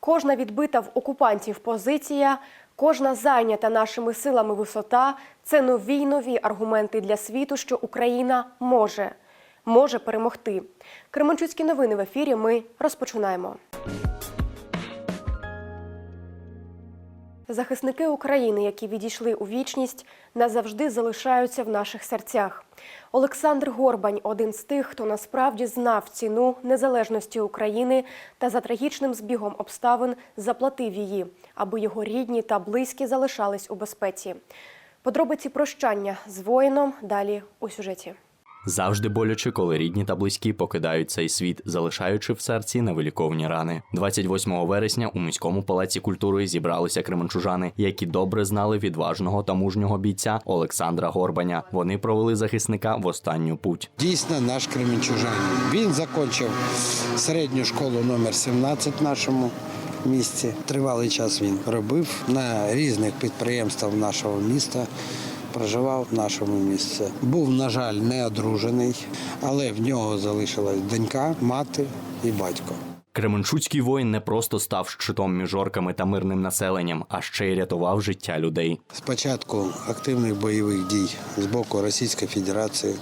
Кожна відбита в окупантів позиція, кожна зайнята нашими силами висота це нові й нові аргументи для світу, що Україна може, може перемогти. Кременчуцькі новини в ефірі. Ми розпочинаємо. Захисники України, які відійшли у вічність, назавжди залишаються в наших серцях. Олександр Горбань один з тих, хто насправді знав ціну незалежності України та за трагічним збігом обставин заплатив її, аби його рідні та близькі залишались у безпеці. Подробиці прощання з воїном далі у сюжеті. Завжди боляче, коли рідні та близькі покидають цей світ, залишаючи в серці невиліковні рани. 28 вересня у міському палаці культури зібралися кременчужани, які добре знали відважного та мужнього бійця Олександра Горбаня. Вони провели захисника в останню путь. Дійсно, наш кременчужанин. Він закінчив середню школу номер 17 в нашому місті. Тривалий час він робив на різних підприємствах нашого міста. Проживав в нашому місці. Був, на жаль, не одружений, але в нього залишилась донька, мати і батько. Кременчуцький воїн не просто став щитом між орками та мирним населенням, а ще й рятував життя людей. Спочатку активних бойових дій з боку Російської Федерації.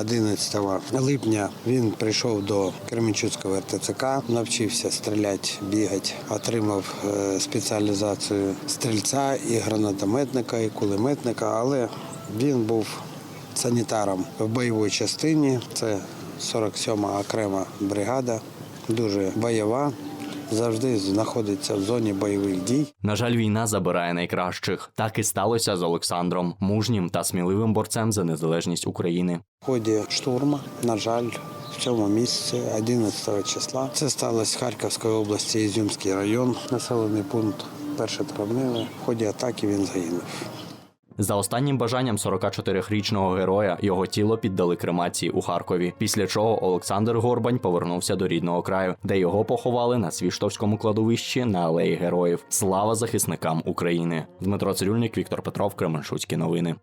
11 липня він прийшов до Кременчуцького РТЦК, навчився стріляти, бігати, отримав е, спеціалізацію стрільця і гранатометника, і кулеметника, але він був санітаром в бойовій частині. Це 47-ма окрема бригада, дуже бойова, завжди знаходиться в зоні бойових дій. На жаль, війна забирає найкращих. Так і сталося з Олександром, мужнім та сміливим борцем за незалежність України. В ході штурму, на жаль, в цьому місці 11 числа. Це сталося в Харківській області, Ізюмський район, населений пункт 1 травневе. В ході атаки він загинув. За останнім бажанням 44-річного героя його тіло піддали кремації у Харкові. Після чого Олександр Горбань повернувся до рідного краю, де його поховали на свіштовському кладовищі на алеї героїв. Слава захисникам України! Дмитро Цирюльник, Віктор Петров, Кременчуцькі новини.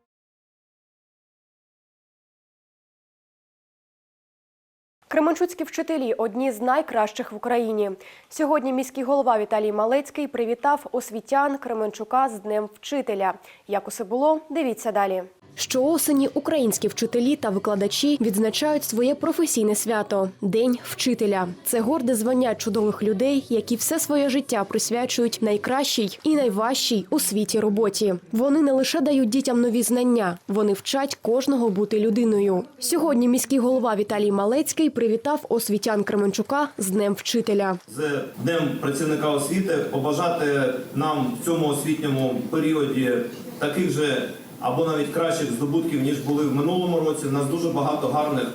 Кременчуцькі вчителі одні з найкращих в Україні. Сьогодні міський голова Віталій Малецький привітав освітян Кременчука з Днем вчителя. Як усе було, дивіться далі. Щоосені українські вчителі та викладачі відзначають своє професійне свято День вчителя. Це горде звання чудових людей, які все своє життя присвячують найкращій і найважчій у світі роботі. Вони не лише дають дітям нові знання, вони вчать кожного бути людиною. Сьогодні міський голова Віталій Малецький привітав освітян Кременчука з Днем вчителя. з Днем працівника освіти побажати нам в цьому освітньому періоді таких же або навіть кращих здобутків, ніж були в минулому році. У нас дуже багато гарних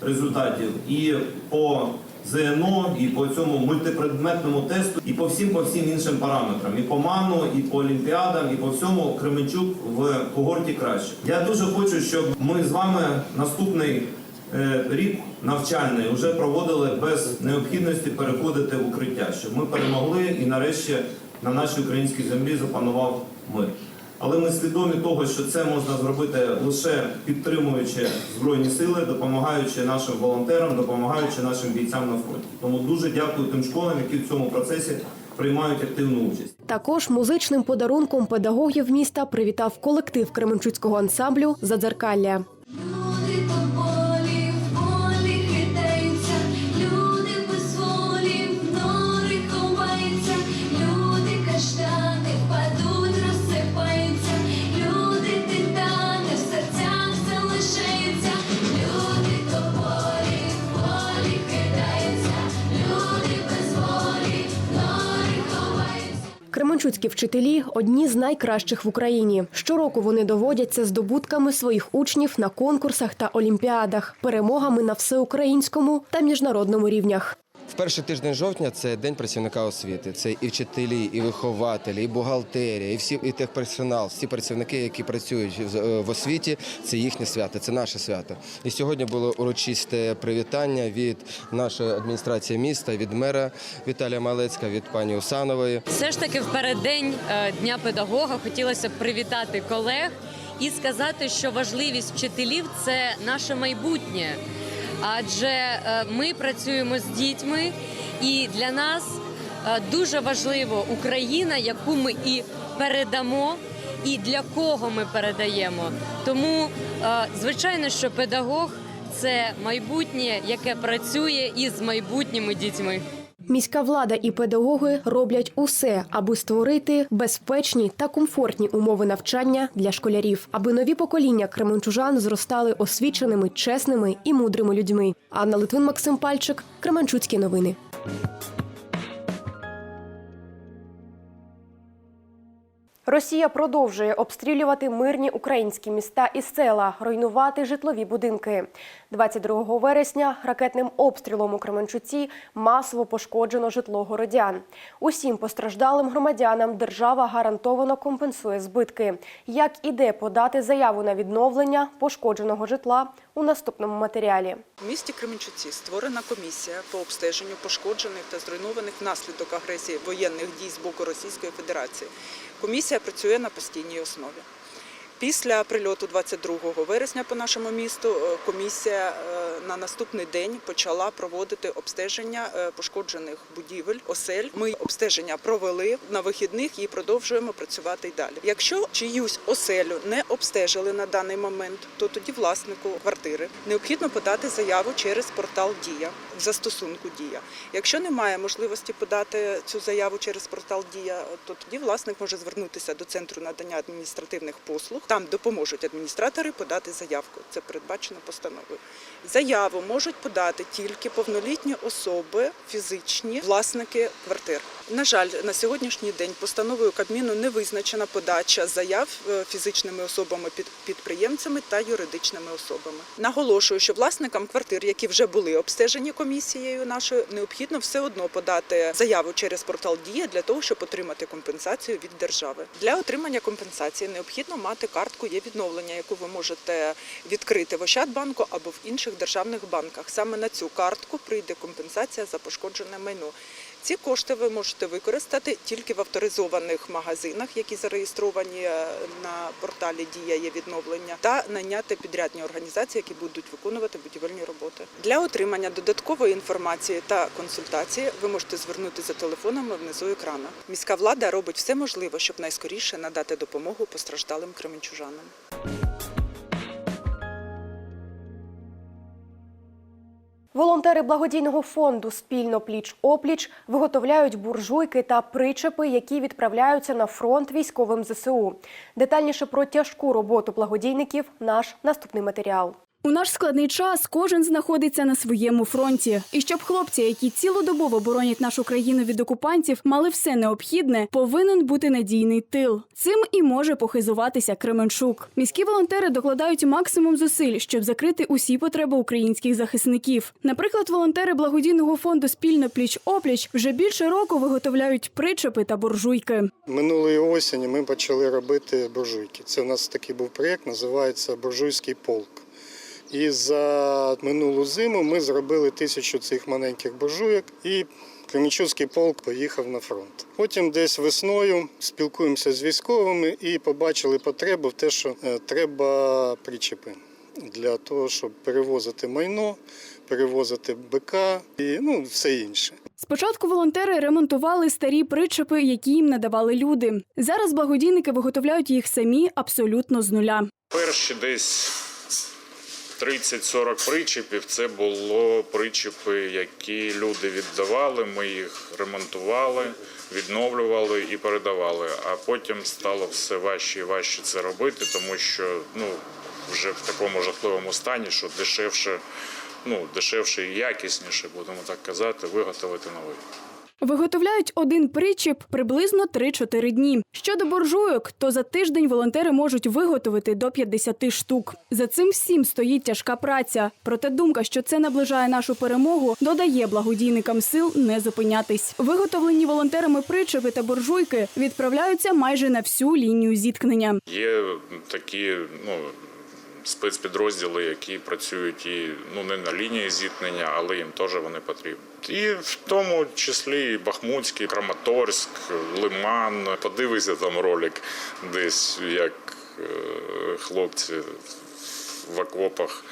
результатів і по ЗНО, і по цьому мультипредметному тесту, і по всім по всім іншим параметрам, і по МАНу, і по олімпіадам, і по всьому Кременчук в когорті краще. Я дуже хочу, щоб ми з вами наступний рік навчальний вже проводили без необхідності переходити в укриття, щоб ми перемогли і нарешті на нашій українській землі запанував мир. Але ми свідомі того, що це можна зробити лише підтримуючи збройні сили, допомагаючи нашим волонтерам, допомагаючи нашим бійцям на фронті. Тому дуже дякую тим школам, які в цьому процесі приймають активну участь. Також музичним подарунком педагогів міста привітав колектив Кременчуцького ансамблю Задзеркалля. Кременчуцькі вчителі одні з найкращих в Україні. Щороку вони доводяться здобутками своїх учнів на конкурсах та олімпіадах, перемогами на всеукраїнському та міжнародному рівнях. В перший тиждень жовтня це день працівника освіти. Це і вчителі, і вихователі, і бухгалтерія, і всі і техперсонал, всі працівники, які працюють в- е, в освіті. Це їхнє свято, це наше свято. І сьогодні було урочисте привітання від нашої адміністрації міста, від мера Віталія Малецька, від пані Усанової. Все ж таки в переддень е, Дня педагога хотілося б привітати колег і сказати, що важливість вчителів це наше майбутнє. Адже е, ми працюємо з дітьми, і для нас е, дуже важливо Україна, яку ми і передамо, і для кого ми передаємо. Тому, е, звичайно, що педагог це майбутнє, яке працює із майбутніми дітьми. Міська влада і педагоги роблять усе, аби створити безпечні та комфортні умови навчання для школярів, аби нові покоління кременчужан зростали освіченими, чесними і мудрими людьми. Анна Литвин, Максим Пальчик, Кременчуцькі новини. Росія продовжує обстрілювати мирні українські міста і села, руйнувати житлові будинки. 22 вересня ракетним обстрілом у Кременчуці масово пошкоджено житло городян. Усім постраждалим громадянам держава гарантовано компенсує збитки. Як і де подати заяву на відновлення пошкодженого житла у наступному матеріалі. У місті Кременчуці створена комісія по обстеженню пошкоджених та зруйнованих внаслідок агресії воєнних дій з боку Російської Федерації. Комісія працює на постійній основі. Після прильоту 22 вересня по нашому місту е, комісія е, на наступний день почала проводити обстеження е, пошкоджених будівель, осель. Ми обстеження провели на вихідних і продовжуємо працювати й далі. Якщо чиюсь оселю не обстежили на даний момент, то тоді власнику квартири необхідно подати заяву через портал Дія застосунку Дія. Якщо немає можливості подати цю заяву через портал Дія, то тоді власник може звернутися до центру надання адміністративних послуг. Там допоможуть адміністратори подати заявку. Це передбачено постановою. Заяву можуть подати тільки повнолітні особи, фізичні власники квартир. На жаль, на сьогоднішній день постановою Кабміну не визначена подача заяв е, фізичними особами, під- підприємцями та юридичними особами. Наголошую, що власникам квартир, які вже були обстежені комісією нашою, необхідно все одно подати заяву через портал Дія для того, щоб отримати компенсацію від держави. Для отримання компенсації необхідно мати картку є відновлення, яку ви можете відкрити в Ощадбанку або в інших державних банках. Саме на цю картку прийде компенсація за пошкоджене майно. Ці кошти ви можете використати тільки в авторизованих магазинах, які зареєстровані е, на порталі Дія є відновлення, та найняти підрядні організації, які будуть виконувати будівельні роботи. Для отримання додаткової інформації та консультації ви можете звернутися за телефонами внизу екрану. Міська влада робить все можливе, щоб найскоріше надати допомогу постраждалим кременчужанам. Волонтери благодійного фонду спільно пліч опліч виготовляють буржуйки та причепи, які відправляються на фронт військовим ЗСУ. Детальніше про тяжку роботу благодійників наш наступний матеріал. У наш складний час кожен знаходиться на своєму фронті. І щоб хлопці, які цілодобово боронять нашу країну від окупантів, мали все необхідне, повинен бути надійний тил. Цим і може похизуватися Кременчук. Міські волонтери докладають максимум зусиль, щоб закрити усі потреби українських захисників. Наприклад, волонтери благодійного фонду спільно пліч опліч вже більше року виготовляють причепи та буржуйки. Минулої осені ми почали робити буржуйки. Це у нас такий був проєкт, називається Буржуйський полк. І за минулу зиму ми зробили тисячу цих маленьких буржуйок і Кремічуцький полк поїхав на фронт. Потім десь весною спілкуємося з військовими і побачили потребу в те, що е, треба причепи для того, щоб перевозити майно, перевозити БК і ну, все інше. Спочатку волонтери ремонтували старі причепи, які їм надавали люди. Зараз благодійники виготовляють їх самі абсолютно з нуля. Перші десь 30-40 причепів це було причепи, які люди віддавали. Ми їх ремонтували, відновлювали і передавали. А потім стало все важче і важче це робити, тому що ну вже в такому жахливому стані, що дешевше, ну дешевше і якісніше, будемо так казати, виготовити новий. Виготовляють один причіп приблизно 3-4 дні. Щодо буржуйок, то за тиждень волонтери можуть виготовити до 50 штук. За цим всім стоїть тяжка праця. Проте думка, що це наближає нашу перемогу, додає благодійникам сил не зупинятись. Виготовлені волонтерами причепи та буржуйки відправляються майже на всю лінію зіткнення. Є такі ну, спецпідрозділи, які працюють і ну не на лінії зіткнення, але їм теж вони потрібні. І в тому числі Бахмутський, Краматорськ, Лиман. Подивися там ролик десь, як е, хлопці в окопах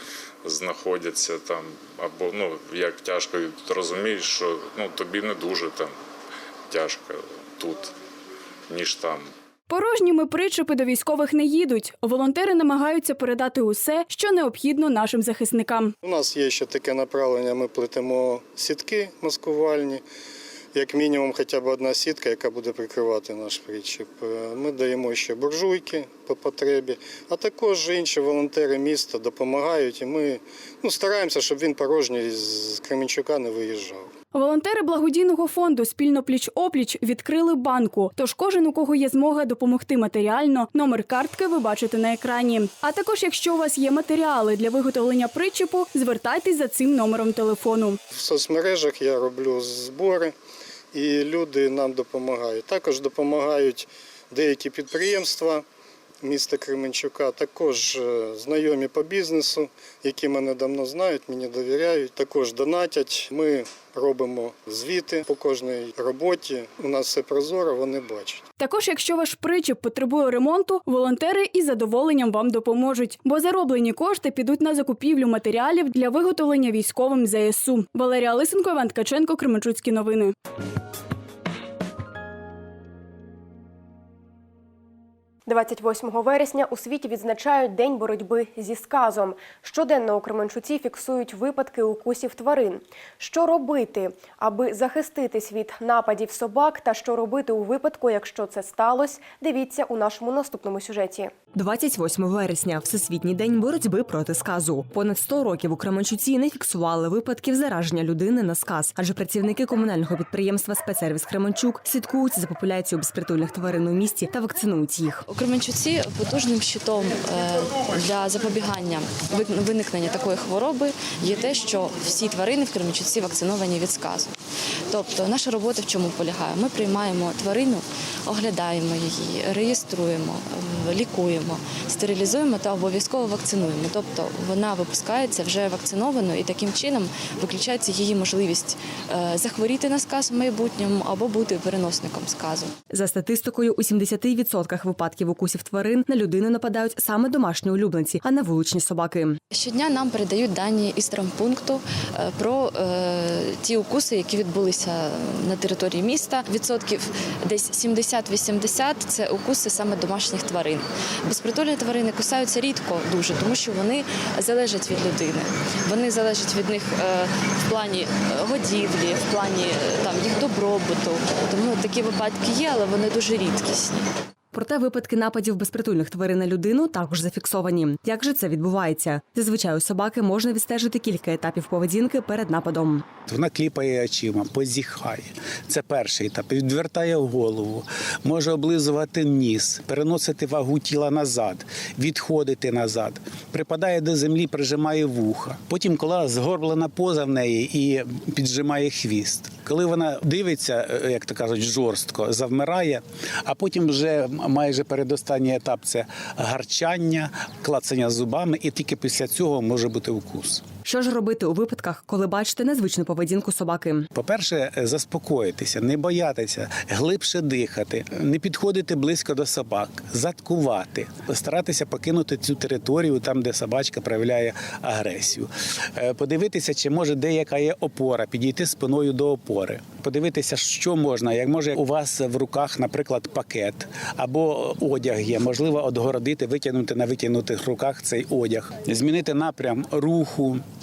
знаходяться там, або ну як тяжко розумієш, що ну тобі не дуже там. тяжко тут, ніж там. Порожніми причепи до військових не їдуть. Волонтери намагаються передати усе, що необхідно нашим захисникам. У нас є ще таке направлення, ми плетемо сітки маскувальні, як мінімум хоча б одна сітка, яка буде прикривати наш причіп. Е, Ми даємо ще буржуйки по потребі, а також інші волонтери міста допомагають, і ми ну, стараємося, щоб він порожній з Кременчука не виїжджав. Волонтери благодійного фонду спільно пліч опліч відкрили банку. Тож кожен, у кого є змога допомогти матеріально, номер картки ви бачите на екрані. А також, якщо у вас є матеріали для виготовлення причепу, звертайтесь за цим номером телефону. В соцмережах я роблю збори, і люди нам допомагають. Також допомагають деякі підприємства міста Кременчука, також е, знайомі по бізнесу, які мене давно знають, мені довіряють. Також донатять. Ми робимо звіти по кожній роботі. У нас все прозоро, вони бачать. Також, якщо ваш причіп потребує ремонту, волонтери із задоволенням вам допоможуть, бо зароблені кошти підуть на закупівлю матеріалів для виготовлення військовим ЗСУ. Валерія Лисенко, Іван Ткаченко, Кременчуцькі новини. – 28 вересня у світі відзначають День боротьби зі сказом. Щоденно у Кременчуці фіксують випадки укусів тварин. Що робити, аби захиститись від нападів собак, та що робити у випадку, якщо це сталося, дивіться у нашому наступному сюжеті. 28 вересня Всесвітній день боротьби проти сказу. Понад 100 років у Кременчуці не фіксували випадків зараження людини на сказ, адже працівники комунального підприємства Спецсервіс Кременчук слідкують за популяцією безпритульних тварин у місті та вакцинують їх. Кременчуці потужним щитом е, для запобігання виникнення такої хвороби є те, що всі тварини в Кременчуці вакциновані від сказу. Тобто наша робота в чому полягає? Ми приймаємо тварину, оглядаємо її, реєструємо, лікуємо, стерилізуємо та обов'язково вакцинуємо. Тобто вона випускається вже вакцинованою і таким чином виключається її можливість е, захворіти на сказ в майбутньому або бути переносником сказу. За статистикою, у 70% випадків укусів тварин на людину нападають саме домашні улюбленці, а не вуличні собаки. Щодня нам передають дані із травмпункту е, про е, ті укуси, які відбулися на території міста. Відсотків десь 70-80 – це укуси саме домашніх тварин. Безпритульні тварини кусаються рідко дуже, тому що вони залежать від людини. Вони залежать від них е, в плані годівлі, в плані там їх добробуту. Тому такі випадки є, але вони дуже рідкісні. Проте випадки нападів безпритульних тварин на людину також зафіксовані. Як же це відбувається? Зазвичай у собаки можна відстежити кілька етапів поведінки перед нападом. Вона кліпає очима, позіхає. Це перший етап. Відвертає голову, може облизувати ніс, переносити вагу тіла назад, відходити назад, припадає до землі, прижимає вуха. Потім, коли згорблена поза в неї і піджимає хвіст. Коли вона дивиться, е, як то кажуть, жорстко, завмирає, а потім вже майже передостанній етап це гарчання, клацання зубами, і тільки після цього може бути укус. Що ж робити у випадках, коли бачите незвичну поведінку собаки? По-перше, заспокоїтися, не боятися, глибше дихати, не підходити близько до собак, заткувати, старатися покинути цю територію там, де собачка проявляє агресію. Е, Подивитися, чи може деяка є опора, підійти спиною до опори, подивитися, що можна. Як може у вас в руках, наприклад, пакет або одяг є, можливо, одгородити, витягнути на витягнутих руках цей одяг, змінити напрям руху, е,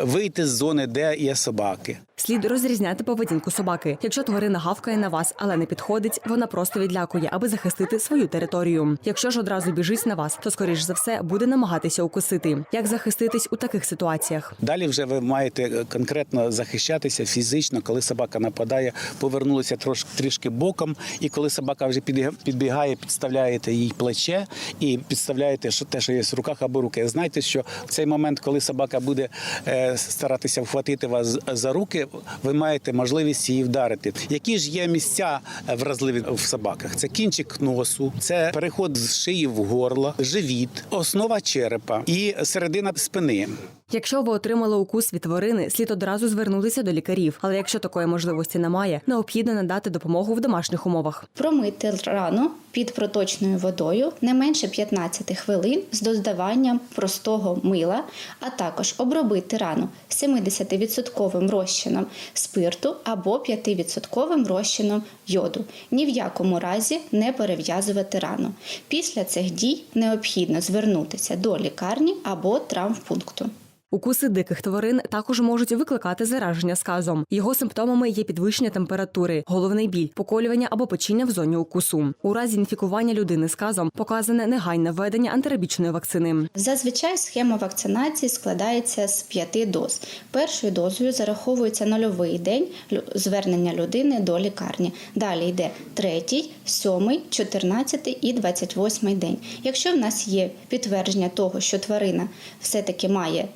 вийти з зони, де є собаки. Слід розрізняти поведінку собаки. Якщо тварина гавкає на вас, але не підходить, вона просто відлякує, аби захистити свою територію. Якщо ж одразу біжить на вас, то скоріш за все буде намагатися укусити. Як захиститись у таких ситуаціях? Далі вже ви маєте е, конкретно захищатися фізично, коли собака нападає, повернулися трошки трішки боком, і коли собака вже підбігає, підставляєте їй плече і підставляєте що те, що є в руках або руки. Знайте, що в цей момент, коли собака буде е, старатися вхватити вас за руки, ви маєте можливість її вдарити. Які ж є місця е, вразливі в собаках? Це кінчик носу, це переход з шиї в горло, живіт, основа черепа і середина спини. Якщо ви отримали укус від тварини, слід одразу звернутися до лікарів. Але якщо такої можливості немає, необхідно надати допомогу в домашніх умовах. Промити рану під проточною водою не менше 15 хвилин з додаванням простого мила, а також обробити рану 70% розчином спирту або 5% розчином йоду. Ні в якому разі не перев'язувати рану. Після цих дій необхідно звернутися до лікарні або травмпункту. Укуси диких тварин також можуть викликати зараження сказом. Його симптомами є підвищення температури, головний біль, поколювання або печіння в зоні укусу. У разі інфікування людини сказом показане негайне введення антирабічної вакцини. Зазвичай схема вакцинації складається з п'яти доз. Першою дозою зараховується нульовий день звернення людини до лікарні. Далі йде третій, сьомий, чотирнадцятий і двадцять восьмий день. Якщо в нас є підтвердження того, що тварина все-таки має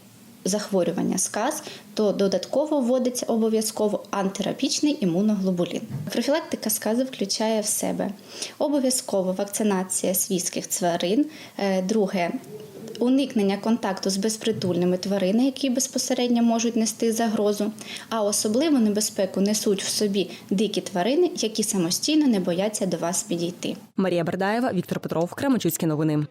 захворювання сказ, то додатково вводиться обов'язково антирабічний імуноглобулін. Профілактика сказу включає в себе обов'язково вакцинація свійських тварин, Е, друге. Уникнення контакту з безпритульними тваринами, які безпосередньо можуть нести загрозу, а особливу небезпеку несуть в собі дикі тварини, які самостійно не бояться до вас підійти. Марія Бердаєва, Віктор Петров, Кременчуцькі новини.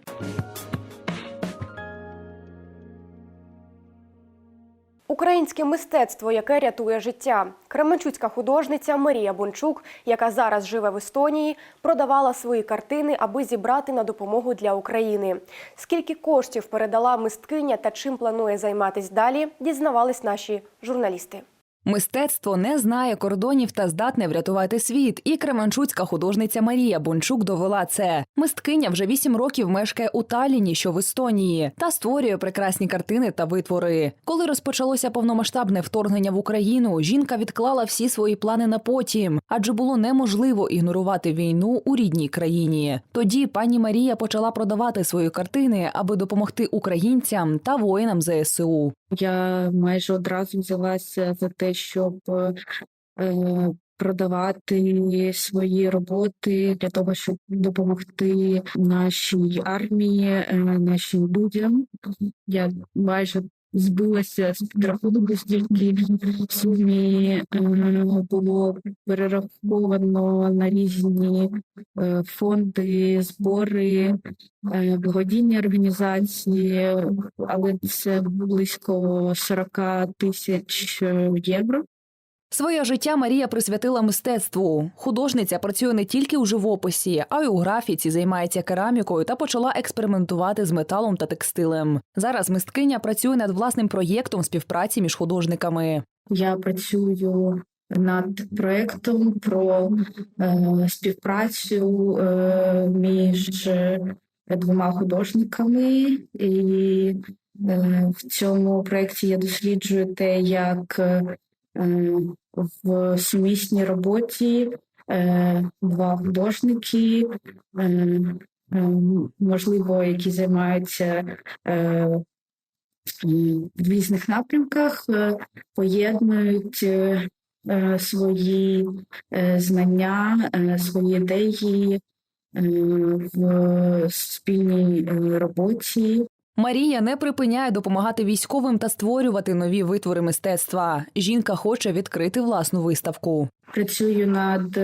Українське мистецтво, яке рятує життя. Кременчуцька художниця Марія Бончук, яка зараз живе в Естонії, продавала свої картини, аби зібрати на допомогу для України. Скільки коштів передала мисткиня та чим планує займатись далі, дізнавались наші журналісти. Мистецтво не знає кордонів та здатне врятувати світ. І кременчуцька художниця Марія Бончук довела це. Мисткиня вже вісім років мешкає у Талліні, що в Естонії, та створює прекрасні картини та витвори. Коли розпочалося повномасштабне вторгнення в Україну, жінка відклала всі свої плани на потім, адже було неможливо ігнорувати війну у рідній країні. Тоді пані Марія почала продавати свої картини, аби допомогти українцям та воїнам ЗСУ. Я майже одразу взялася за те, щоб е, продавати свої роботи для того, щоб допомогти нашій армії, е, нашим людям. Я майже збилася з підрахунку, стільки в сумі е, було перераховано на різні е, фонди, збори, е, благодійні організації, але це близько 40 тисяч євро. Своє життя Марія присвятила мистецтву. Художниця працює не тільки у живописі, а й у графіці, займається керамікою та почала експериментувати з металом та текстилем. Зараз мисткиня працює над власним проєктом співпраці між художниками. Я працюю над проектом про е, співпрацю е, між двома художниками, і е, в цьому проєкті я досліджую те, як е, в сумісній роботі е, два художники, е, е, можливо, які займаються е, в різних напрямках, е, поєднують е, е, свої е, знання, е, свої ідеї е, в спільній е, роботі. Марія не припиняє допомагати військовим та створювати нові витвори мистецтва. Жінка хоче відкрити власну виставку. Працюю над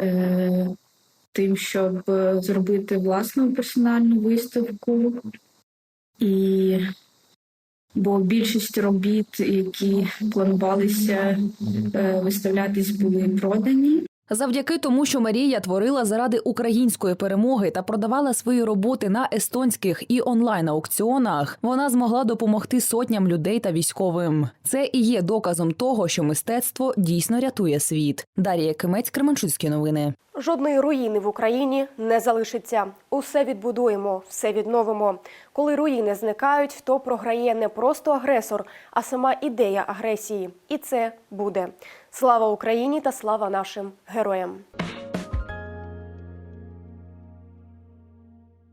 е, тим, щоб е, зробити власну персональну виставку. І бо більшість робіт, які планувалися е, виставлятись, були продані. Завдяки тому, що Марія творила заради української перемоги та продавала свої роботи на естонських і онлайн аукціонах, вона змогла допомогти сотням людей та військовим. Це і є доказом того, що мистецтво дійсно рятує світ. Дар'я Кимець, Кременчуцькі новини. Жодної руїни в Україні не залишиться. Усе відбудуємо, все відновимо. Коли руїни зникають, то програє не просто агресор, а сама ідея агресії. І це буде. Слава Україні та слава нашим героям.